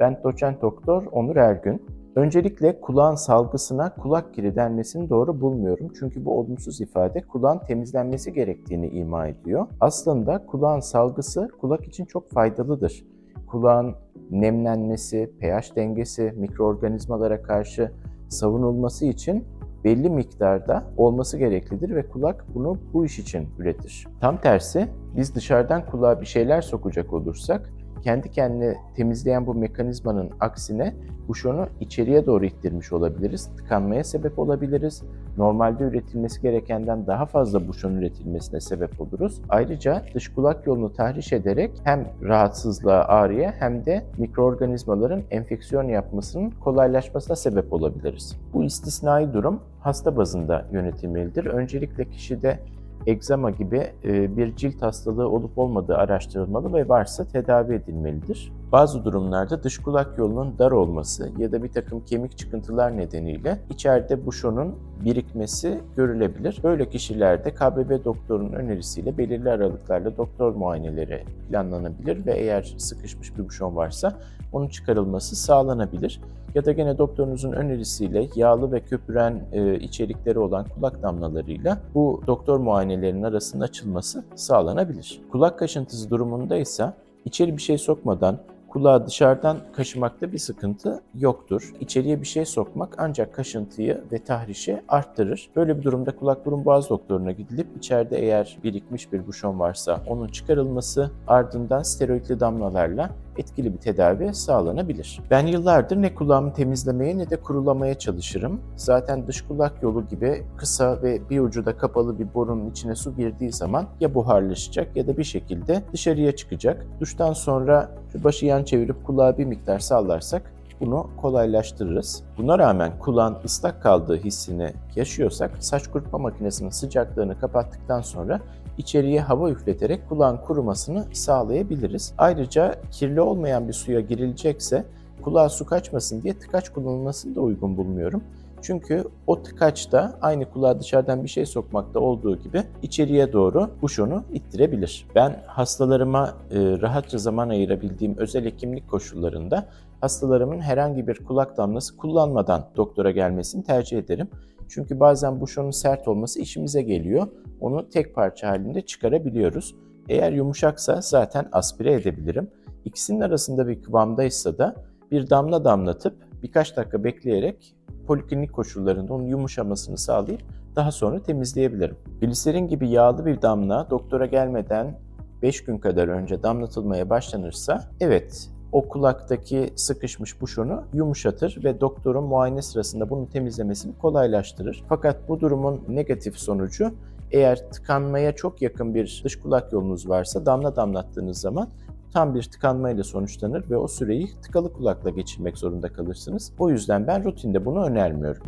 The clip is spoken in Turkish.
Ben doçent doktor Onur Ergün. Öncelikle kulağın salgısına kulak kiri denmesini doğru bulmuyorum. Çünkü bu olumsuz ifade kulağın temizlenmesi gerektiğini ima ediyor. Aslında kulağın salgısı kulak için çok faydalıdır. Kulağın nemlenmesi, pH dengesi, mikroorganizmalara karşı savunulması için belli miktarda olması gereklidir ve kulak bunu bu iş için üretir. Tam tersi biz dışarıdan kulağa bir şeyler sokacak olursak kendi kendine temizleyen bu mekanizmanın aksine buşonu içeriye doğru ittirmiş olabiliriz. Tıkanmaya sebep olabiliriz. Normalde üretilmesi gerekenden daha fazla buşon üretilmesine sebep oluruz. Ayrıca dış kulak yolunu tahriş ederek hem rahatsızlığa, ağrıya hem de mikroorganizmaların enfeksiyon yapmasının kolaylaşmasına sebep olabiliriz. Bu istisnai durum hasta bazında yönetilmelidir. Öncelikle kişide egzama gibi bir cilt hastalığı olup olmadığı araştırılmalı ve varsa tedavi edilmelidir. Bazı durumlarda dış kulak yolunun dar olması ya da bir takım kemik çıkıntılar nedeniyle içeride buşonun birikmesi görülebilir. Böyle kişilerde KBB doktorunun önerisiyle belirli aralıklarla doktor muayeneleri planlanabilir ve eğer sıkışmış bir buşon varsa onun çıkarılması sağlanabilir. Ya da gene doktorunuzun önerisiyle yağlı ve köpüren e, içerikleri olan kulak damlalarıyla bu doktor muayenelerinin arasının açılması sağlanabilir. Kulak kaşıntısı durumunda ise içeri bir şey sokmadan kulağı dışarıdan kaşımakta bir sıkıntı yoktur. İçeriye bir şey sokmak ancak kaşıntıyı ve tahrişi arttırır. Böyle bir durumda kulak burun boğaz doktoruna gidilip içeride eğer birikmiş bir buşon varsa onun çıkarılması ardından steroidli damlalarla etkili bir tedavi sağlanabilir. Ben yıllardır ne kulağımı temizlemeye ne de kurulamaya çalışırım. Zaten dış kulak yolu gibi kısa ve bir ucu da kapalı bir borunun içine su girdiği zaman ya buharlaşacak ya da bir şekilde dışarıya çıkacak. Duştan sonra başı yan çevirip kulağı bir miktar sallarsak bunu kolaylaştırırız. Buna rağmen kulağın ıslak kaldığı hissini yaşıyorsak saç kurutma makinesinin sıcaklığını kapattıktan sonra içeriye hava üfleterek kulağın kurumasını sağlayabiliriz. Ayrıca kirli olmayan bir suya girilecekse kulağa su kaçmasın diye tıkaç kullanılmasını da uygun bulmuyorum. Çünkü o tıkaç da aynı kulağa dışarıdan bir şey sokmakta olduğu gibi içeriye doğru buşonu ittirebilir. Ben hastalarıma e, rahatça zaman ayırabildiğim özel hekimlik koşullarında hastalarımın herhangi bir kulak damlası kullanmadan doktora gelmesini tercih ederim. Çünkü bazen buşonun sert olması işimize geliyor. Onu tek parça halinde çıkarabiliyoruz. Eğer yumuşaksa zaten aspire edebilirim. İkisinin arasında bir kıvamdaysa da bir damla damlatıp birkaç dakika bekleyerek poliklinik koşullarında onun yumuşamasını sağlayıp daha sonra temizleyebilirim. Gliserin gibi yağlı bir damla doktora gelmeden 5 gün kadar önce damlatılmaya başlanırsa evet o kulaktaki sıkışmış buşonu yumuşatır ve doktorun muayene sırasında bunu temizlemesini kolaylaştırır. Fakat bu durumun negatif sonucu eğer tıkanmaya çok yakın bir dış kulak yolunuz varsa damla damlattığınız zaman tam bir tıkanmayla sonuçlanır ve o süreyi tıkalı kulakla geçirmek zorunda kalırsınız. O yüzden ben rutinde bunu önermiyorum.